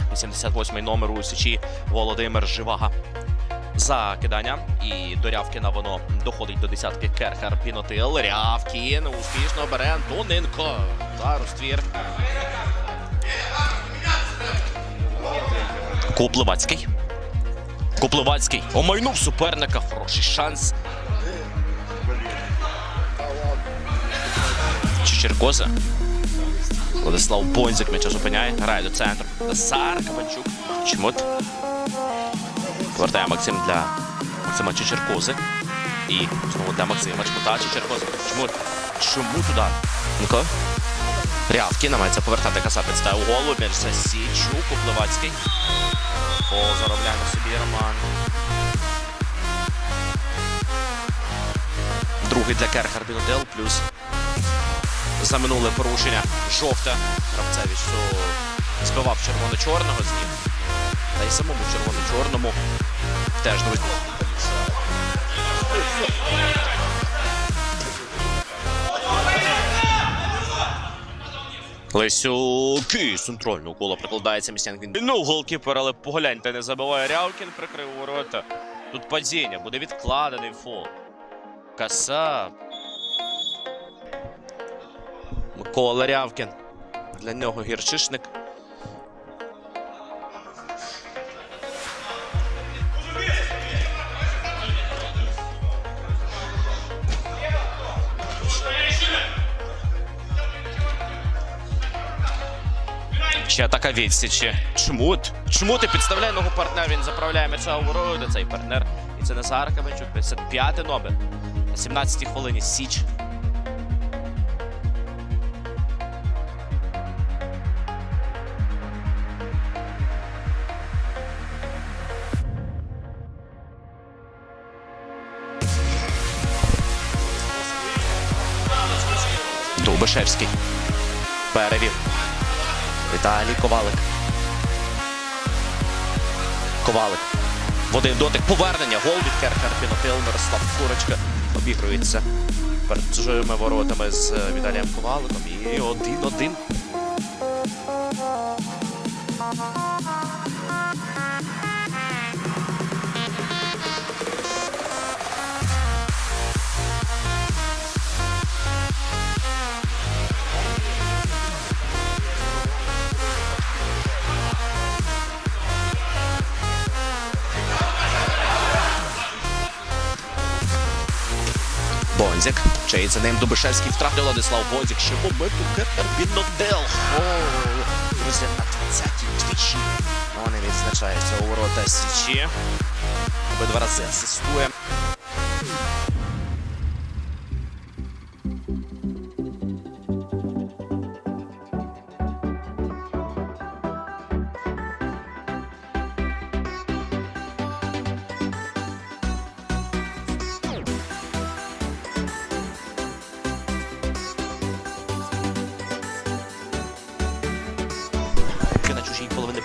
88-й номер у Січі Володимир Живага. Закидання і до Рявкіна воно доходить до десятки Керхер Пінотил. Рявкін успішно бере Антоненко. За розтвір. Купливацький. Купливацький омайнув суперника. Хороший шанс. Чечеркоза. Владислав Бонзик м'яча зупиняє. Грає до центру. Назар Кабанчук. Чмут. Повертає Максим для Максима Чечеркози. І знову для Максима Чмута Чечеркози. Чмут. Чому туди? Ну-ка. Рявки намагається повертати каса підставив голову. М'яч Січук. Купливацький. О, заробляє на собі Роман. Другий для Керхар Бінодел. Плюс за минуле порушення жовте гравцеві, що збивав червоно-чорного з ніг. Та й самому червоно-чорному теж друзі. Лесюки з центрального кола прикладається Містянкін. Ну, голкіпер, але погляньте, не забиває Рявкін, прикрив ворота. Тут падіння, буде відкладений фол. Касап. Микола Рявкін. Для нього гірчишник. Ще така відсічі. Чмут. Чмут і підставляє ногу партнера. Він заправляє м'яча у ворота. Цей партнер. І це Назар Кабанчук. 55 номер. На 17-й хвилині Січ. Дубишевський. Перевів. Віталій Ковалик. Ковалик. В один дотик повернення. Гол від Пінотил. Мирослав Курочка обігрується перед чужими воротами з е, Віталієм Коваликом. І один-один. Бонзик. Чей за ним Дубишевський втратив Владислав. Ще моменту Керхер Пінотил. Гол. Друзі, на 20-й двічі. Вони відзначаються у ворота Січі. Обидва рази асистує.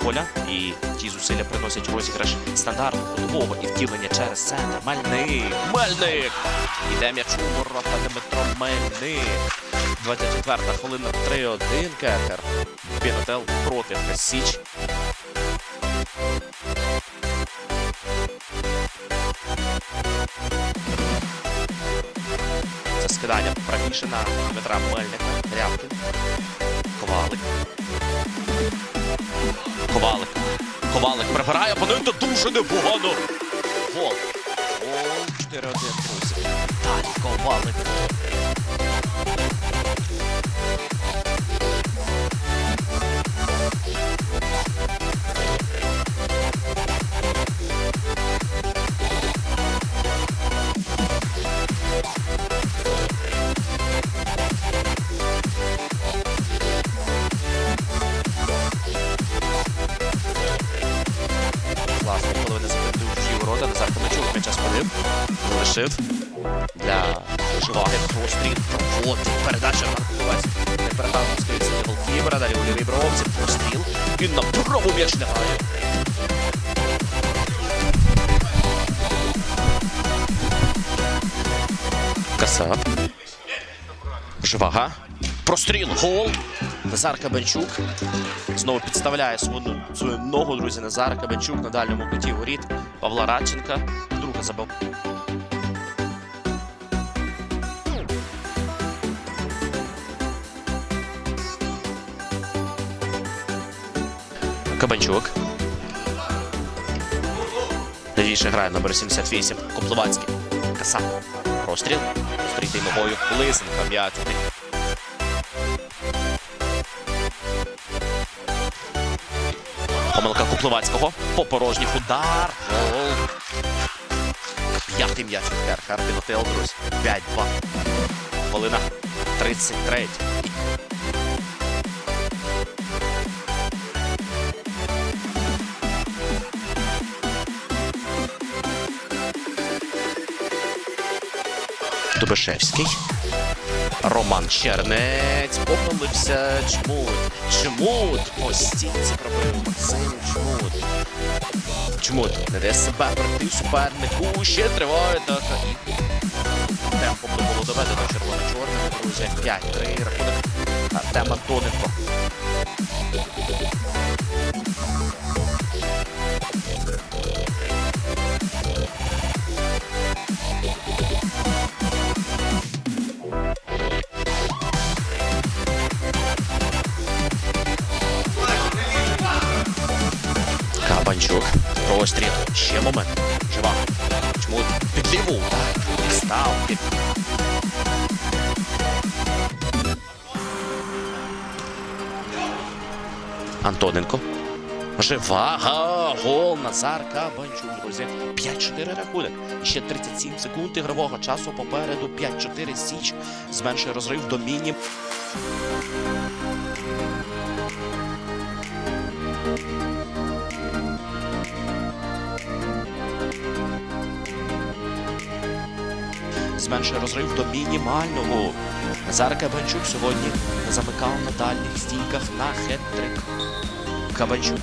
Поля, і ті зусилля приносять розіграш стандартного кутового і втілення через центр. Мельник! Мельник! Іде м'яч у ворота Дмитро Мельник. 24 хвилина 3-1 Кетер. Пінотел проти Січ. Це скидання правіше на Дмитра Мельника. Рябкін. Ковалик. Ковалик. Ковалик прибирає опонента дуже непогано. Вол. Вол 4-1, друзі. Далі Ковалик. Ворота, Назар Камачук м'яча спалив. Залишив для Живаги. Простріл. От передача на Кулець. Не передав стоїться для голкіпера, далі у лівій бровці. Простріл. Він на праву м'яч лягає. Касап. Живага. Простріл. Гол. Назар Кабанчук знову підставляє свою, свою ногу, друзі. Назар Кабанчук на дальньому куті воріт Павла Радченка. Друга забив. Кабанчук. Лівіше грає номер 78. Копловацький. Каса. Простріл. Стрітий ногою. Лисенка м'яч. Помилка Купловацького. По порожніх удар. Гол. П'ятий м'яч від Хер. Хер друзі. 5-2. Хвилина 33. Дубишевський. Роман Чернець помилився. Чмут. Чмут. По стінці пробив Максим Чмут. Чмут. Не де себе пройти супернику. Ще триває так. Темпом не було доведено червоно-чорним. Друзі. 5-3. Рахунок. Артем Антоненко. Простріл. Ще момент. Жива. Чому під ліву? Став під. Антоненко. Жива. Га, Гол. Назар Кабанчук, друзі. 5-4 рахунок. Ще 37 секунд ігрового часу попереду. 5-4 січ. Зменшує розрив до мінімум. Зменшує розрив до мінімального. Назар Кабанчук сьогодні замикав на дальніх стійках на хет-трик. Кабанчук